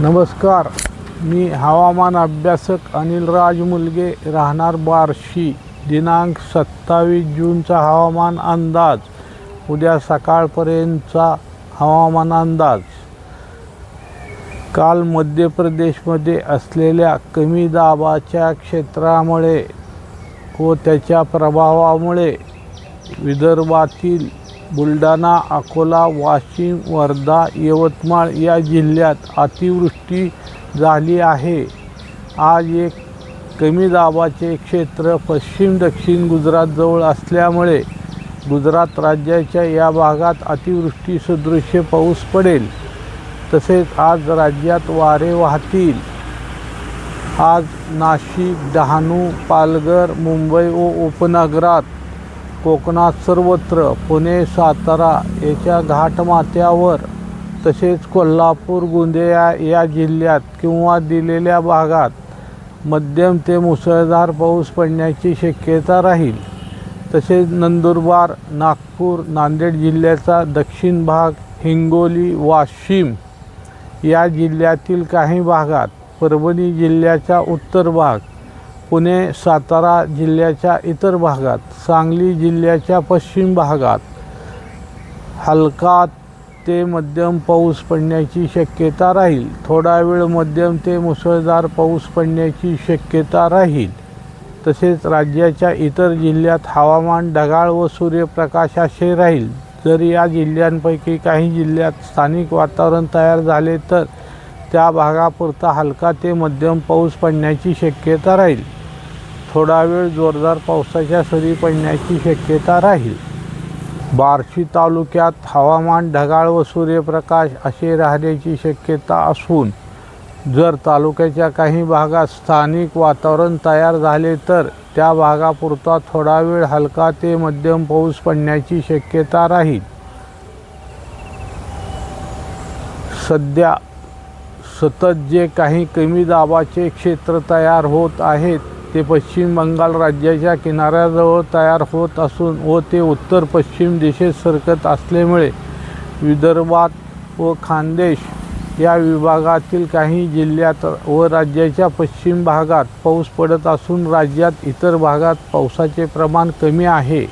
नमस्कार. मी हवामान अभ्यासक अनिलराज मुलगे राहणार बार्शी. दिनांक सत्तावीस जूनचा हवामान अंदाज. उद्या सकाळपर्यंतचा हवामान अंदाज. काल मध्य प्रदेशमध्ये असलेल्या कमी दाबाच्या क्षेत्रामुळे व त्याच्या प्रभावामुळे विदर्भातील बुलढाणा अकोला वाशिम वर्धा यवतमाळ या जिल्ह्यात अतिवृष्टी झाली आहे. आज एक कमी दाबाचे क्षेत्र पश्चिम दक्षिण गुजरातजवळ असल्यामुळे गुजरात राज्याच्या या भागात अतिवृष्टी सदृश्य पाऊस पडेल. तसेच आज राज्यात वारे वाहतील. आज नाशिक डहाणू पालघर मुंबई व उपनगरात कोकणात सर्वत्र पुणे सातारा याच्या घाटमाथ्यावर तसेच कोल्हापूर गोंदिया या जिल्ह्यात किंवा दिलेल्या भागात मध्यम ते मुसळधार पाऊस पडण्याची शक्यता राहील. तसेच नंदुरबार नागपूर नांदेड जिल्ह्याचा दक्षिण भाग हिंगोली वाशिम या जिल्ह्यातील काही भागात परभणी जिल्ह्याचा उत्तर भाग पुणे सातारा जिल्ह्याच्या इतर भागात सांगली जिल्ह्याच्या पश्चिम भागात. हलका ते मध्यम पाऊस पडण्याची शक्यता राहील. थोडा वेळ मध्यम ते मुसळधार पाऊस पडण्याची शक्यता राहील. तसेच राज्याच्या इतर जिल्ह्यात हवामान ढगाळ व सूर्यप्रकाशाचे राहील. जर या जिल्ह्यांपैकी काही जिल्ह्यात स्थानिक वातावरण तयार झाले तर त्या भागापुरता हलका ते मध्यम पाऊस पडण्याची शक्यता राहील. थोडा वेळ जोरदार पावसाच्या सरी पडण्याची शक्यता राहील. बार्शी तालुक्यात हवामान ढगाळ व सूर्यप्रकाश असे राहण्याची शक्यता असून जर तालुक्याच्या काही भागात स्थानिक वातावरण तयार झाले तर त्या भागापुरता थोडा वेळ हलका ते मध्यम पाऊस पडण्याची शक्यता राहील. सध्या सतत जे काही कमी दाबाचे क्षेत्र तयार होत आहेत ते पश्चिम बंगाल राज्याच्या किनाऱ्याजवळ तयार होत असून व ते उत्तर पश्चिम दिशेत सरकत असल्यामुळे विदर्भात व खानदेश या विभागातील काही जिल्ह्यात व राज्याच्या पश्चिम भागात पाऊस पडत असून राज्यात इतर भागात पावसाचे प्रमाण कमी आहे.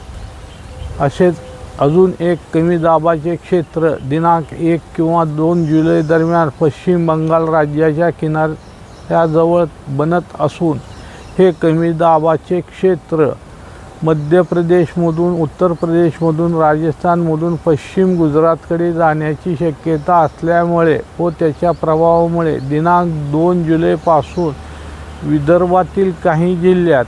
असेच अजून एक कमी दाबाचे क्षेत्र दिनांक एक किंवा दोन जुलै दरम्यान पश्चिम बंगाल राज्याच्या किनाऱ्याजवळ बनत असून हे कमी दाबाचे क्षेत्र मध्य प्रदेशमधून उत्तर प्रदेशमधून राजस्थानमधून पश्चिम गुजरातकडे जाण्याची शक्यता असल्यामुळे व त्याच्या प्रभावामुळे दिनांक दोन जुलैपासून विदर्भातील काही जिल्ह्यात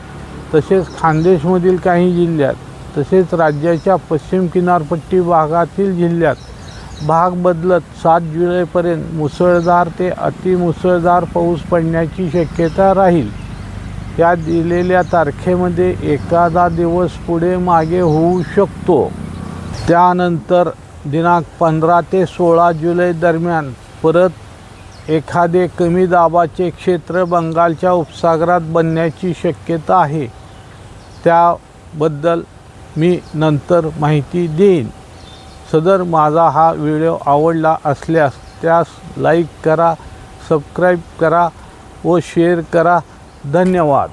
तसेच खानदेशमधील काही जिल्ह्यात तसेच राज्याच्या पश्चिम किनारपट्टी भागातील जिल्ह्यात भाग बदलत सात जुलैपर्यंत मुसळधार ते अतिमुसळधार पाऊस पडण्याची शक्यता राहील. त्या दिलेल्या तारखेमध्ये एखादा दिवस पुढे मागे होऊ शकतो. त्यानंतर दिनांक पंधरा ते सोळा जुलै दरम्यान परत एखादे कमी दाबाचे क्षेत्र बंगालच्या उपसागरात बनण्याची शक्यता आहे. त्याबद्दल मी नंतर माहिती देईन. सदर माझा हा व्हिडिओ आवडला असल्यास त्यास लाईक करा सबस्क्राईब करा व शेअर करा. धन्यवाद.